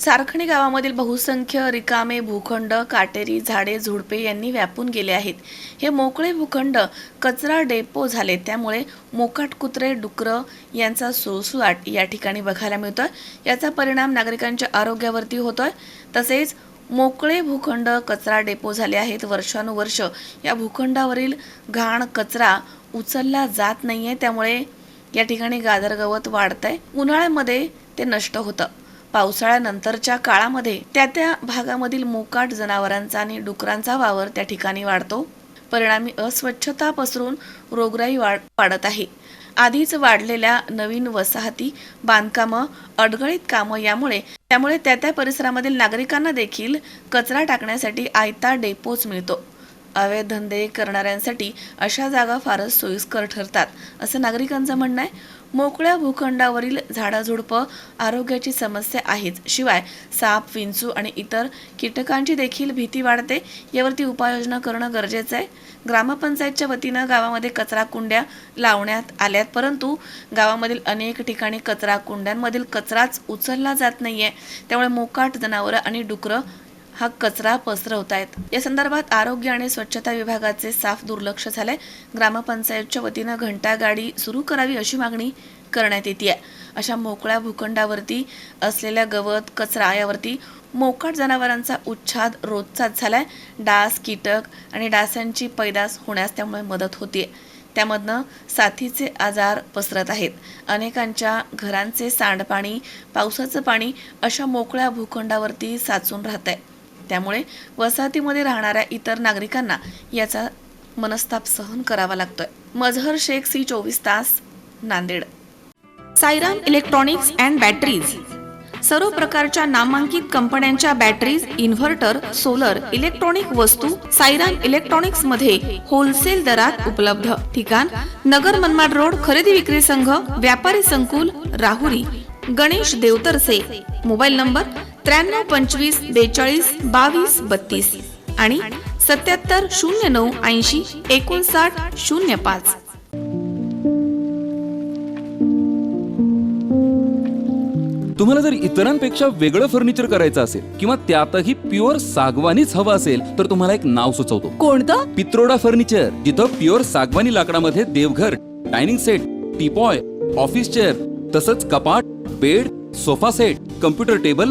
सारखणी गावामधील बहुसंख्य रिकामे भूखंड काटेरी झाडे झुडपे यांनी व्यापून गेले आहेत. हे मोकळे भूखंड कचरा डेपो झाले. त्यामुळे मोकाट कुत्रे डुकरं यांचा सुळसुळाट या ठिकाणी बघायला मिळतोय. याचा परिणाम नागरिकांच्या आरोग्यावरती होतोय. तसेच मोकळे भूखंड कचरा डेपो झाले आहेत. वर्षानुवर्ष या भूखंडावरील घाण कचरा उचलला जात नाहीये. त्यामुळे या ठिकाणी गाजर गवत वाढत वाढतंय. उन्हाळ्यामध्ये ते नष्ट होतं. पावसाळ्यानंतरच्या काळामध्ये त्या त्या भागामधील मोकाट जनावरांचा आणि डुकरांचा वावर त्या ठिकाणी वाढतो. परिणामी अस्वच्छता पसरून रोगराई वाढ वाढत आहे. आधीच वाढलेल्या नवीन वसाहती बांधकामं अडगळीत कामं यामुळे त्यामुळे त्या त्या परिसरामधील नागरिकांना देखील कचरा टाकण्यासाठी आयता डेपोच मिळतो. अवैध धंदे करणाऱ्यांसाठी अशा जागा फारच सोयीस्कर ठरतात असं नागरिकांचं म्हणणं आहे. मोकळ्या भूखंडावरील झाडाझुडपं आरोग्याची समस्या आहेच. शिवाय साप विंचू आणि इतर कीटकांची देखील भीती वाढते. यावरती उपाययोजना करणं गरजेचं आहे. ग्रामपंचायतच्या वतीनं गावामध्ये कचरा कुंड्या लावण्यात आल्यात परंतु गावामधील अनेक ठिकाणी कचरा कुंड्यांमधील कचराच उचलला जात नाहीये. त्यामुळे मोकाट जनावरं आणि डुकरं हा कचरा पसरवत आहेत या संदर्भात आरोग्य आणि स्वच्छता विभागाचे साफ दुर्लक्ष झालंय. ग्रामपंचायतच्या वतीनं घंटा गाडी सुरू करावी अशी मागणी करण्यात येते अशा मोकळ्या भूखंडावरती असलेल्या गवत कचरा यावरती मोकाट जनावरांचा उच्छाद रोजचाच झालाय. डास कीटक आणि डासांची पैदास होण्यास त्यामुळे मदत होते त्यामधनं साथीचे आजार पसरत आहेत. अनेकांच्या घरांचे सांडपाणी पावसाचं पाणी अशा मोकळ्या भूखंडावरती साचून राहत आहे त्यामुळे वसाहतीमध्ये राहणाऱ्या इतर नागरिकांना याचा मनस्ताप सहन करावा लागतोय. मजहर शेख सी चोवीस तास Nanded. Sairam electronics and batteries. सर्व प्रकारच्या नामांकित कंपन्यांच्या बॅटरीज इन्व्हर्टर सोलर इलेक्ट्रॉनिक वस्तू सायराम इलेक्ट्रॉनिक्समध्ये होलसेल दरात उपलब्ध. ठिकाण नगर मनमाड रोड खरेदी विक्री संघ व्यापारी संकुल राहुरी गणेश देवतरसे. मोबाईल नंबर त्र्याण्णव पंचवीस बेचाळीस बावीस बत्तीस आणि सत्याहत्तर शून्य नऊ ऐंशी एकोणसाठ शून्य पाच. तुम्हाला जर इतरांपेक्षा वेगळं फर्निचर करायचं असेल किंवा त्यातही प्युअर सागवानीच हवं असेल तर तुम्हाला एक नाव सुचवतो. कोणतं? पित्रोडा फर्निचर जिथं प्युअर सागवानी लाकडामध्ये देवघर dining set teapoy office chair तसंच कपाट bed sofa set computer table